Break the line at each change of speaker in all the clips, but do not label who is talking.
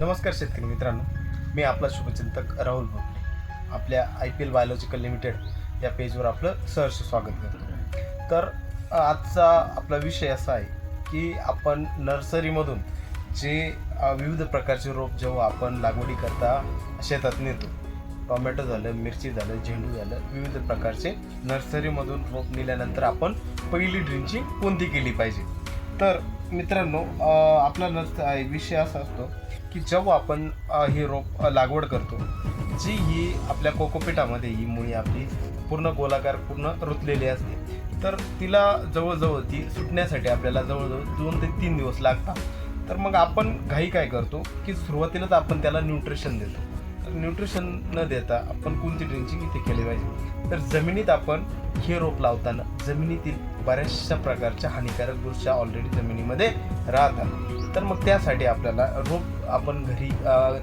नमस्कार शेतकरी मित्रांनो. मी आपला शुभचिंतक राहुल भोगले आपल्या I P L biological limited या पेजवर आपलं सहर्ष स्वागत करतो. तर आजचा आपला विषय असा आहे की आपण नर्सरीमधून जे विविध प्रकारचे रोप जेव्हा आपण लागवडी करता शेतात नेतो टोमॅटो झालं मिरची झालं झेंडू झालं विविध प्रकारचे नर्सरीमधून रोप नेल्यानंतर आपण पहिली ड्रिंचिंग कोणती केली पाहिजे? तर मित्रांनो आपला नर्स विषय असा असतो की जेव्हा आपण हे रोप लागवड करतो जी ही आपल्या कोकोपिटामध्ये ही मुळी आपली पूर्ण गोलाकार पूर्ण रुतलेली असते तर तिला जवळजवळ ती सुटण्यासाठी आपल्याला जवळजवळ दोन ते तीन दिवस लागतात. तर मग आपण घाई काय करतो की सुरुवातीलाच आपण त्याला न्यूट्रिशन देतो. तर न्यूट्रिशन न देता आपण कोणती ड्रिंचिंग इथे केली पाहिजे? तर जमिनीत आपण हे रोप लावताना जमिनीतील बऱ्याचशा प्रकारच्या हानिकारक गोष्टी ऑलरेडी जमिनीमध्ये राहतात. तर मग त्यासाठी आपल्याला रोप आपण घरी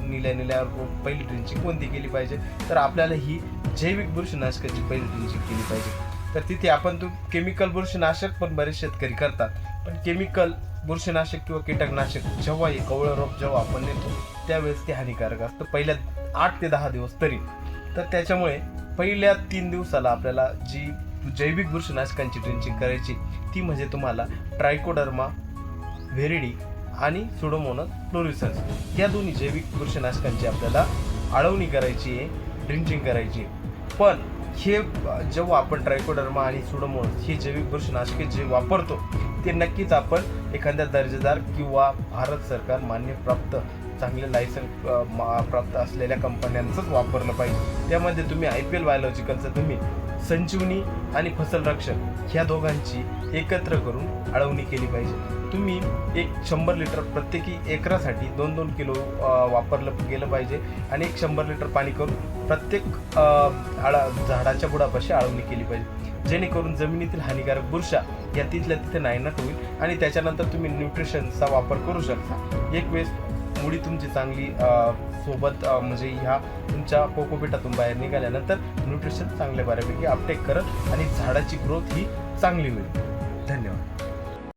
निल्या निल्या रोप पहिली ड्रिंची कोणती केली पाहिजे? तर आपल्याला ही जैविक बुरशीनाशकाची पहिली ड्रिंची केली पाहिजे. तर तिथे आपण तो केमिकल बुरशीनाशक पण बरेच शेतकरी करतात. पण केमिकल बुरशीनाशक किंवा कीटकनाशक जेव्हा हे कवळं रोप जेव्हा आपण नेतो त्यावेळेस ते हानिकारक असतं. पहिल्या आठ ते दहा दिवस तरी. तर त्याच्यामुळे पहिल्या तीन दिवसाला आपल्याला जी जैविक बुरशीनाशकांची ड्रिंचिंग करायची. ती म्हणजे तुम्हाला ट्रायकोडर्मा व्हेरिडी आणि सुडोमोनस फ्लोरिसन्स. या दोन्ही जैविक बुरशीनाशकांची आपल्याला आळवणी करायची आहे ड्रिंचिंग करायची पण हे जेव्हा आपण ट्रायकोडर्मा आणि सुडोमोनस ही जैविक बुरशीनाशके जे वापरतो ते नक्कीच आपण एखाद्या दर्जेदार किंवा भारत सरकार मान्यप्राप्त चांगले लायसन प्राप्त असलेल्या कंपन्यांचंच वापरलं पाहिजे. त्यामध्ये तुम्ही आय पी एल बायोलॉजिकलचं तुम्ही संजीवनी आणि फसल रक्षण ह्या दोघांची एकत्र करून आळवणी केली पाहिजे. तुम्ही एक शंभर लिटर प्रत्येकी एकरासाठी दोन दोन किलो वापरलं गेलं पाहिजे आणि एक शंभर लिटर पाणी करून प्रत्येक आळा झाडाच्या बुडापाशी आळवणी केली पाहिजे. जेणेकरून जमिनीतील हानिकारक बुरशा या तिथल्या तिथे नायनाट होईल आणि त्याच्यानंतर तुम्ही न्यूट्रिशनचा वापर करू शकता. एक वेळेस मुळी तुमची चांगली सोबत म्हणजे ह्या तुमच्या कोकोपिटातून बाहेर निघाल्यानंतर न्यूट्रिशन चांगल्या बऱ्यापैकी अपटेक करत आणि झाडाची ग्रोथ ही चांगली होईल. धन्यवाद.